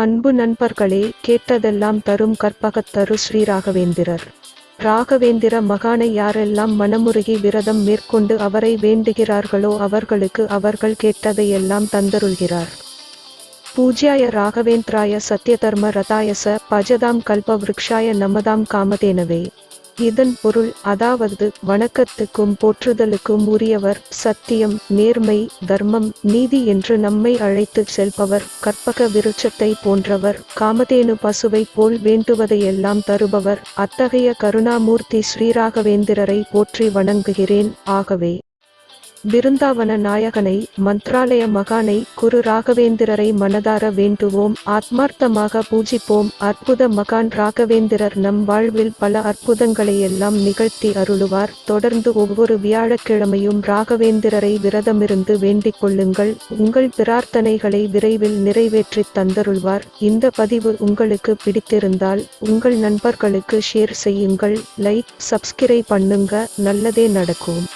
அன்பு நண்பர்களே கேட்டதெல்லாம் தரும் கற்பகத்தரு ஸ்ரீ ராகவேந்திரர். ராகவேந்திர மகானை யாரெல்லாம் மனமுருகி விரதம் மேற்கொண்டு அவரை வேண்டுகிறார்களோ அவர்களுக்கு அவர்கள் கேட்டதையெல்லாம் தந்தருள்கிறார். பூஜ்யாய ராகவேந்திராய சத்யதர்ம ரதாயச பஜதாம் கல்ப விருக்ஷாய நமதாம் காமதேனவே. இதன் பொருள் அதாவது வணக்கத்துக்கும் போற்றுதலுக்கும் உரியவர் சத்தியம் நேர்மை தர்மம் நீதி என்று நம்மை அழைத்துச் செல்பவர் கற்பக விருட்சத்தை போன்றவர் காமதேனு பசுவைப் போல் வேண்டுவதையெல்லாம் தருபவர் அத்தகைய கருணாமூர்த்தி ஸ்ரீராகவேந்திரரை போற்றி வணங்குகிறேன் ஆகவே. பிருந்தாவன நாயகனை மந்த்ராலய மகானை குரு ராகவேந்திரரை மனதார வேண்டுவோம். ஆத்மார்த்தமாக பூஜிப்போம். அற்புத மகான் ராகவேந்திரர் நம் வாழ்வில் பல அற்புதங்களை எல்லாம் நிகழ்த்தி அருளுவார். தொடர்ந்து ஒவ்வொரு வியாழக்கிழமையும் ராகவேந்திரரை விரதமிருந்து வேண்டிக் கொள்ளுங்கள். உங்கள் பிரார்த்தனைகளை விரைவில் நிறைவேற்றித் தந்தருள்வார். இந்த பதிவு உங்களுக்கு பிடித்திருந்தால் உங்கள் நண்பர்களுக்கு ஷேர் செய்யுங்கள். லைக் சப்ஸ்கிரைப் பண்ணுங்க. நல்லதே நடக்கும்.